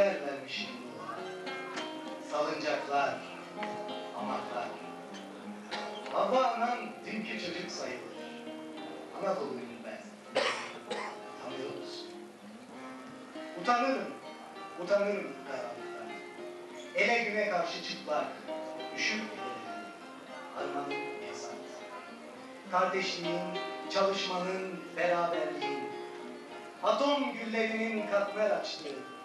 vermemişim. Salıncaklar, hamaklar. Baba anam dünkü çocuk sayılır. Anadolu'yum ben. Tanıyor musun? Utanırım, utanırım karanlıktan. Ele güne karşı çıplak, düşük ellerim. Armanın yasak. Kardeşliğin, çalışmanın, beraberliğin. Atom güllerinin katmer açtığı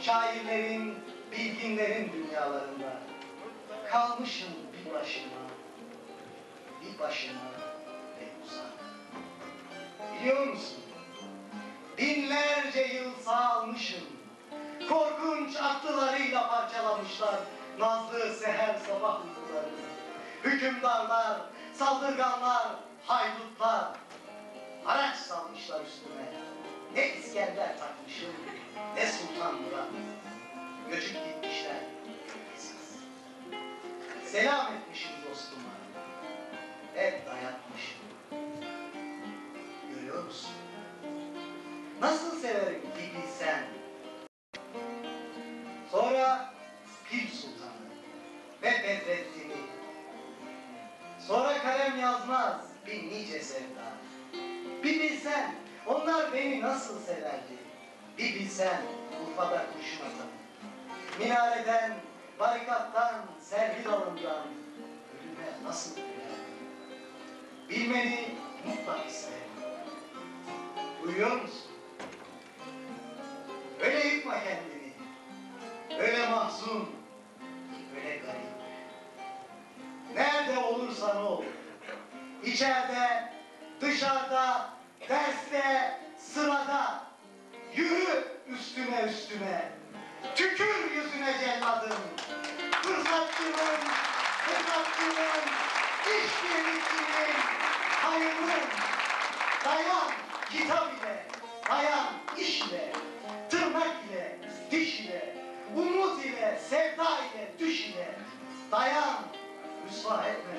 şairlerin, bilginlerin dünyalarında. Kalmışım bir başıma, bir başıma ve uzak. Biliyor musun? Binlerce yıl sağalmışım. Korkunç aklılarıyla parçalamışlar nazlı seher sabah uykularını. Hükümdarlar, saldırganlar, haydutlar haraç salmışlar üstüme. Ne İskender takmışım, Selam etmişim dostuma. Hep dayatmışım. Görüyor musun? Nasıl severim bir bilsen. Sonra Pir Sultan'ı ve Bedrettin'i. Sonra kalem yazmaz bir nice sevda. Bir bilsen onlar beni nasıl severdi. Bir bilsen Urfa'da kurşun atan. Minareden, barikattan, servi dalından ölüme nasıl gülerdi. Bilmeni mutlak isterim. Uyuyor musun? Öyle yıkma kendini. Öyle mahzun, öyle garip. Nerede olursan ol. İçeride, dışarıda, derste, fırsattırın. İş birlikçinin, hayırlın. Dayan kitap ile, dayan iş ile, tırnak ile, diş ile, umut ile, sevda ile, düş ile. Dayan, rüsva etme.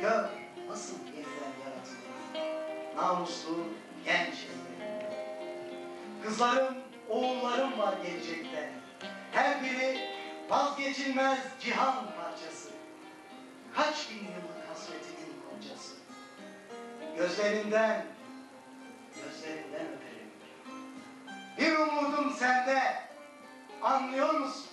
Gör nasıl yeniden yaratılır. Namuslu, genç. Kızlarım, oğullarım var gelecekte. Her biri vazgeçilmez cihan parçası. Kaç bin yıllık hasretimin koncası. Gözlerinden, gözlerinden öperim. Bir umudum sende, anlıyor musun?